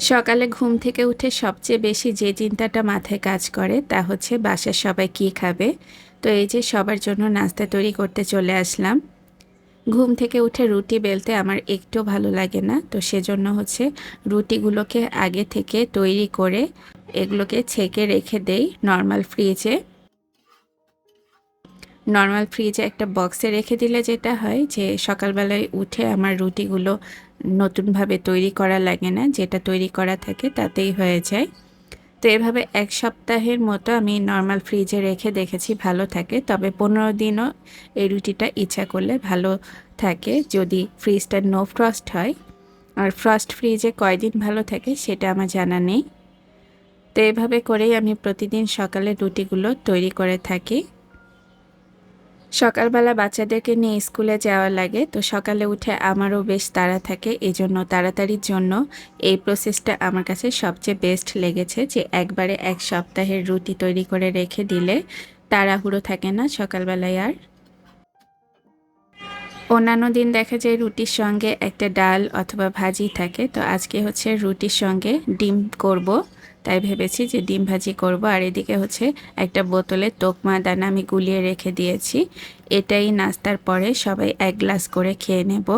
সকালে ঘুম থেকে উঠে সবচেয়ে বেশি যে চিন্তাটা মাথায় কাজ করে তা হচ্ছে বাসার সবাই কী খাবে। তো এই যে সবার জন্য নাস্তা তৈরি করতে চলে আসলাম। ঘুম থেকে উঠে রুটি বেলতে আমার একটু ভালো লাগে না। তো সেজন্য হচ্ছে রুটিগুলোকে আগে থেকে তৈরি করে এগুলোকে ছেঁকে রেখে দেই নর্মাল ফ্রিজে। নর্মাল ফ্রিজে একটা বক্সে রেখে দিলে যেটা হয় যে সকালবেলায় উঠে আমার রুটিগুলো নতুনভাবে তৈরি করা লাগে না, যেটা তৈরি করা থাকে তাতেই হয়ে যায়। তো এভাবে এক সপ্তাহের মতো আমি নর্মাল ফ্রিজে রেখে দেখেছি ভালো থাকে, তবে পনেরো দিনও এই রুটিটা ইচ্ছা করলে ভালো থাকে যদি ফ্রিজটা নো ফ্রস্ট হয়। আর ফ্রস্ট ফ্রিজে কয়দিন ভালো থাকে সেটা আমার জানা নেই। তো এভাবে করেই আমি প্রতিদিন সকালে রুটিগুলো তৈরি করে থাকি। সকালবেলা বাচ্চাদেরকে নিয়ে স্কুলে যাওয়া লাগে, তো সকালে উঠে আমারও বেশ তাড়া থাকে। এই জন্য তাড়াতাড়ির জন্য এই প্রসেসটা আমার কাছে সবচেয়ে বেস্ট লেগেছে যে একবারে এক সপ্তাহের রুটি তৈরি করে রেখে দিলে তাড়াহুড়ো থাকে না, সকালবেলায় আর। অন্যান্য দিন দেখা যায় রুটির সঙ্গে একটা ডাল অথবা ভাজি থাকে। তো আজকে হচ্ছে রুটির সঙ্গে ডিম করব। তাই ভেবেছি যে ডিম ভাজি করব। আর এদিকে হচ্ছে একটা বোতলে তোকমা দানা আমি গুলিয়ে রেখে দিয়েছি। এটাই নাস্তার পরে সবাই এক গ্লাস করে খেয়ে নেব।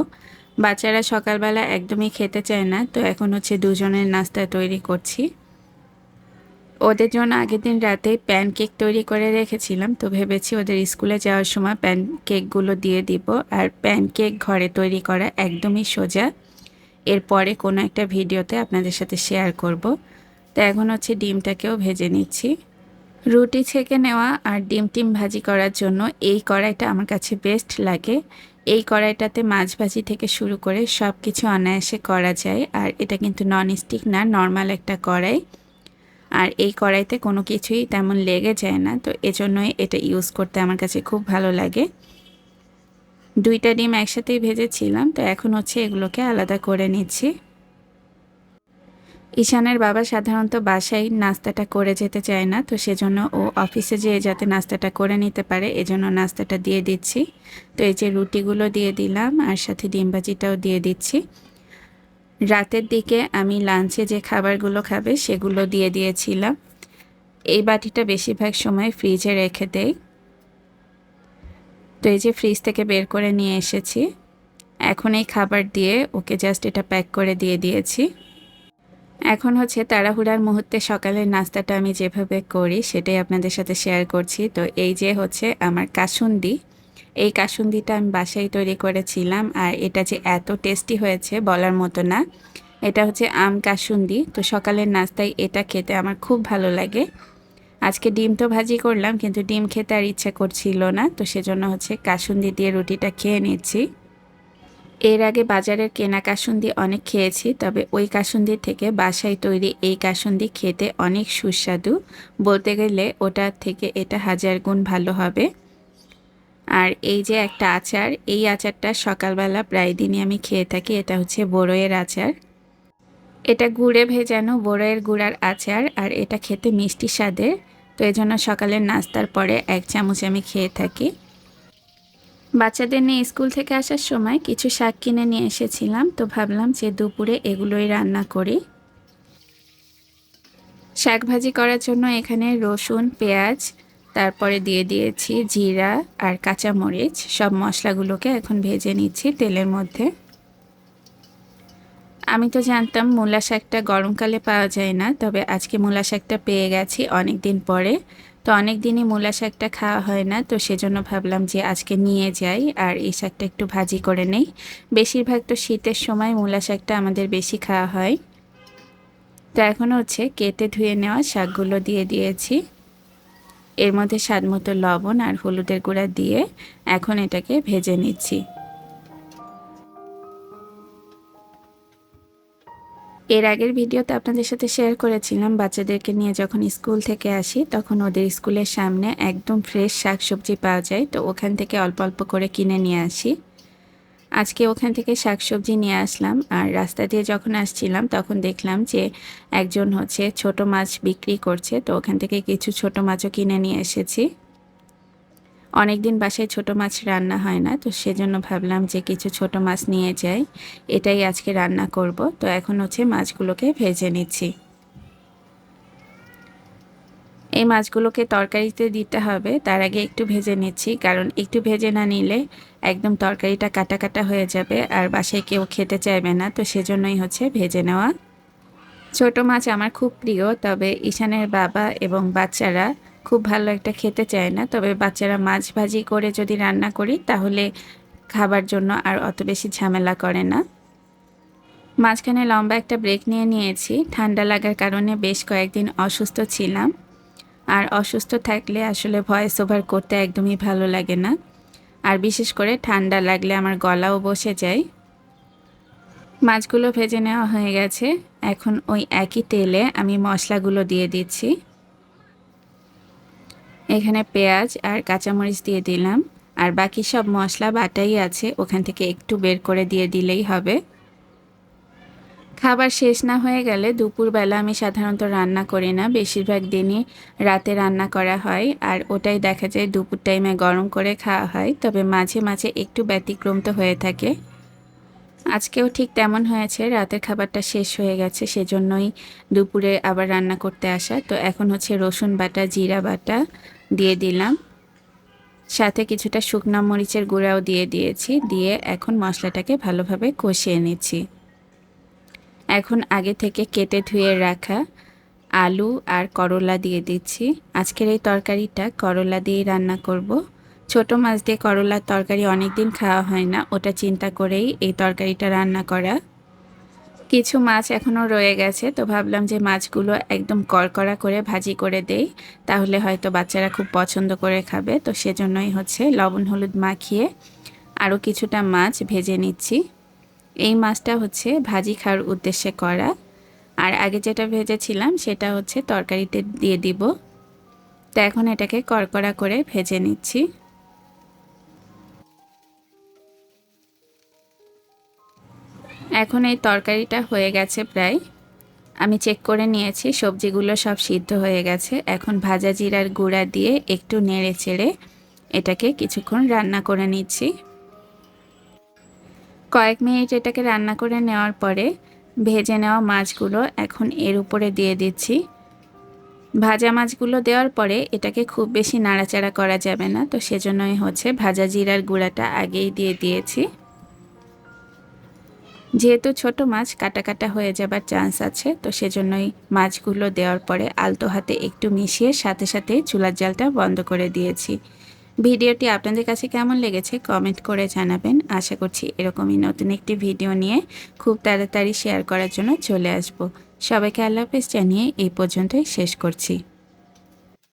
বাচ্চারা সকালবেলা একদমই খেতে চায় না। তো এখন হচ্ছে দুজনের নাস্তা তৈরি করছি। ওদের জন্য আগের দিন রাতে প্যানকেক তৈরি করে রেখেছিলাম, তো ভেবেছি ওদের স্কুলে যাওয়ার সময় প্যানকেকগুলো দিয়ে দিব। আর প্যানকেক ঘরে তৈরি করা একদমই সোজা। এরপরে কোনো একটা ভিডিওতে আপনাদের সাথে শেয়ার করব। তো এখন হচ্ছে ডিমটাকেও ভেজে নিচ্ছি। রুটি ছেঁকে নেওয়া আর ডিম টিম ভাজি করার জন্য এই কড়াইটা আমার কাছে বেস্ট লাগে। এই কড়াইটাতে মাছ ভাজি থেকে শুরু করে সব কিছু অনায়াসে করা যায়। আর এটা কিন্তু নন স্টিক না নর্মাল একটা কড়াই। আর এই কড়াইতে কোনো কিছুই তেমন লেগে যায় না, তো এজন্যই এটা ইউজ করতে আমার কাছে খুব ভালো লাগে। দুইটা ডিম একসাথেই ভেজেছিলাম, তো এখন হচ্ছে এগুলোকে আলাদা করে নিচ্ছি। ঈশানের বাবা সাধারণত বাসায় নাস্তাটা করে যেতে চায় না, তো সেজন্য ও অফিসে যেয়ে যাতে নাস্তাটা করে নিতে পারে, এজন্য নাস্তাটা দিয়ে দিচ্ছি। তো এই যে রুটিগুলো দিয়ে দিলাম, আর সাথে ডিমবাজিটাও দিয়ে দিচ্ছি। রাতের দিকে আমি লাঞ্চে যে খাবারগুলো খাবে সেগুলো দিয়ে দিয়েছিলাম। এই বাটিটা বেশিরভাগ সময় ফ্রিজে রেখে দেই। তো এই যে ফ্রিজ থেকে বের করে নিয়ে এসেছি। এখন এই খাবার দিয়ে ওকে জাস্ট এটা প্যাক করে দিয়ে দিয়েছি। এখন হচ্ছে তাড়াহুড়ার মুহূর্তে সকালের নাস্তাটা আমি যেভাবে করি সেটাই আপনাদের সাথে শেয়ার করছি। তো এই যে হচ্ছে আমার কাসুন্দি। এই কাসুন্দিটা আমি বাসায় তৈরি করেছিলাম আর এটা যে এত টেস্টি হয়েছে বলার মতো না। এটা হচ্ছে আম কাসুন্দি। তো সকালের নাস্তায় এটা খেতে আমার খুব ভালো লাগে। আজকে ডিম তো ভাজি করলাম, কিন্তু ডিম খেতে আর ইচ্ছা করছিল না। তো সেজন্য হচ্ছে কাসুন্দি দিয়ে রুটিটা খেয়ে নিচ্ছি। এর আগে বাজারের কেনা কাসুন্দি অনেক খেয়েছি, তবে ওই কাসুন্দির থেকে বাসায় তৈরি এই কাসুন্দি খেতে অনেক সুস্বাদু। বলতে গেলে ওটা থেকে এটা হাজার গুণ ভালো হবে। আর এই যে একটা আচার, এই আচারটা সকালবেলা প্রায় দিনই আমি খেয়ে থাকি, এটা হচ্ছে বড়ইয়ের আচার। এটা গুড়ে ভেজানো বড়ইয়ের গুড়ার আচার আর এটা খেতে মিষ্টি স্বাদের, তো এজন্য সকালের নাস্তার পরে এক চামচ আমি খেয়ে থাকি। বাচ্চাদের নিয়ে স্কুল থেকে আসার সময় কিছু শাক কিনে নিয়ে এসেছিলাম, তো ভাবলাম যে দুপুরে এগুলোই রান্না করি। শাক ভাজি করার জন্য এখানে রসুন, পেঁয়াজ তারপরে দিয়ে দিয়েছি জিরা আর কাঁচামরিচ। সব মশলাগুলোকে এখন ভেজে নিচ্ছি তেলের মধ্যে। আমি তো জানতাম মূলা শাকটা গরমকালে পাওয়া যায় না, তবে আজকে মূলা শাকটা পেয়ে গেছি অনেক দিন পরে। তো অনেক দিনই মূলা শাকটা খাওয়া হয় না, তো সেজন্য ভাবলাম যে আজকে নিয়ে যাই আর এই শাকটা একটু ভাজি করে নেই। বেশিরভাগ তো শীতের সময় মূলা শাকটা আমাদের বেশি খাওয়া হয়। তো এখন হচ্ছে কেটে ধুয়ে নেওয়া শাকগুলো দিয়ে দিয়েছি। এর মধ্যে স্বাদ মতো লবণ আর হলুদের গুঁড়া দিয়ে এখন এটাকে ভেজে নিচ্ছি। এর আগের ভিডিওতে আপনাদের সাথে শেয়ার করেছিলাম, বাচ্চাদেরকে নিয়ে যখন স্কুল থেকে আসি তখন ওদের স্কুলের সামনে একদম ফ্রেশ শাকসবজি পাওয়া যায়, তো ওখান থেকে অল্প অল্প করে কিনে নিয়ে আসি। আজকে ওখান থেকে শাকসবজি নিয়ে আসলাম। আর রাস্তা দিয়ে যখন আসছিলাম, তখন দেখলাম যে একজন হচ্ছে ছোট মাছ বিক্রি করছে। তো ওখান থেকে কিছু ছোট মাছও কিনে নিয়ে এসেছি। অনেক দিন বাসায় ছোট মাছ রান্না হয় না, তো সেজন্য ভাবলাম যে কিছু ছোট মাছ নিয়ে যাই। এটাই আজকে রান্না করব। তো এখন হচ্ছে মাছগুলোকে ভেজে নিচ্ছি। এই মাছগুলোকে তরকারিতে দিতে হবে। তার আগে একটু ভেজে নিচ্ছি, কারণ একটু ভেজে না নিলে একদম তরকারিটা কাটা কাটা হয়ে যাবে আর বাসায় কেউ খেতে চাইবে না। তো সেজন্যই হচ্ছে ভেজে নেওয়া। ছোট মাছ আমার খুব প্রিয়, তবে ঈশানের বাবা এবং বাচ্চারা খুব ভালো একটা খেতে চায় না। তবে বাচ্চারা মাছ ভাজি করে যদি রান্না করি, তাহলে খাবার জন্য আর অত বেশি ঝামেলা করে না। মাঝখানে লম্বা একটা ব্রেক নিয়ে নিয়েছি। ঠান্ডা লাগার কারণে বেশ কয়েকদিন অসুস্থ ছিলাম। আর অসুস্থ থাকলে আসলে ভয়েস ওভার করতে একদমই ভালো লাগে না। আর বিশেষ করে ঠান্ডা লাগলে আমার গলাও বসে যায়। মাছগুলো ভেজে নেওয়া হয়ে গেছে। এখন ওই একই তেলে আমি মশলাগুলো দিয়ে দিচ্ছি। এখানে পেঁয়াজ আর কাঁচামরিচ দিয়ে দিলাম। আর বাকি সব মশলা বাটাই আছে, ওখান থেকে একটু বের করে দিয়ে দিলেই হবে। খাবার শেষ না হয়ে গেলে দুপুরবেলা আমি সাধারণত রান্না করি না। বেশিরভাগ দিনই রাতে রান্না করা হয় আর ওটাই দেখা যায় দুপুর টাইমে গরম করে খাওয়া হয়, তবে মাঝে মাঝে একটু ব্যতিক্রম তো হয়ে থাকে। আজকেও ঠিক তেমন হয়েছে, রাতের খাবারটা শেষ হয়ে গেছে, সেজন্যই দুপুরে আবার রান্না করতে আসা। তো এখন হচ্ছে রসুন বাটা, জিরা বাটা দিয়ে দিলাম। সাথে কিছুটা শুকনো মরিচের গুঁড়াও দিয়ে দিয়েছি, দিয়ে এখন মশলাটাকে ভালোভাবে কষিয়ে নিচ্ছি। এখন আগে থেকে কেটে ধুয়ে রাখা আলু আর করলা দিয়ে দিচ্ছি। আজকের এই তরকারিটা করলা দিয়ে রান্না করব। ছোট মাছ দিয়ে করলার তরকারি অনেক দিন খাওয়া হয় না, ওটা চিন্তা করেই এই তরকারিটা রান্না করা। কিছু মাছ এখনও রয়ে গেছে, তো ভাবলাম যে মাছগুলো একদম কড়কড়া করে ভাজি করে দেই, তাহলে হয়তো বাচ্চারা খুব পছন্দ করে খাবে। তো সেজন্যই হচ্ছে লবণ হলুদ মাখিয়ে আরও কিছুটা মাছ ভেজে নিচ্ছি। এই মাছটা হচ্ছে ভাজি খাওয়ার উদ্দেশ্যে করা। আর আগে যেটা ভেজেছিলাম সেটা হচ্ছে তরকারিতে দিয়ে দিব। তো এখন এটাকে কড়কড়া করে ভেজে নিচ্ছি। এখন এই তরকারিটা হয়ে গেছে প্রায়। আমি চেক করে নিয়েছি, সবজিগুলো সব সিদ্ধ হয়ে গেছে। এখন ভাজা জিরার গুঁড়া দিয়ে একটু নেড়ে চেড়ে এটাকে কিছুক্ষণ রান্না করে নিচ্ছি। কয়েক মিনিট এটাকে রান্না করে নেওয়ার পরে ভেজে নেওয়া মাছগুলো এখন এর উপরে দিয়ে দিচ্ছি। ভাজা মাছগুলো দেওয়ার পরে এটাকে খুব বেশি নাড়াচাড়া করা যাবে না, তো সেজন্যই হচ্ছে ভাজা জিরার গুঁড়াটা আগেই দিয়ে দিয়েছি। যেহেতু ছোট মাছ, কাটা কাটা হয়ে যাবার চান্স আছে, তো সেজন্যই মাছগুলো দেওয়ার পরে আলতো হাতে একটু মিশিয়ে সাথে সাথে চুলার জালটা বন্ধ করে দিয়েছি। ভিডিওটি আপনাদের কাছে কেমন লেগেছে কমেন্ট করে জানাবেন। আশা করছি এরকমই নতুন একটি ভিডিও নিয়ে খুব তাড়াতাড়ি শেয়ার করার জন্য চলে আসব। সবাইকে আল্লাহ হাফেজ জানিয়ে এই পর্যন্তই শেষ করছি।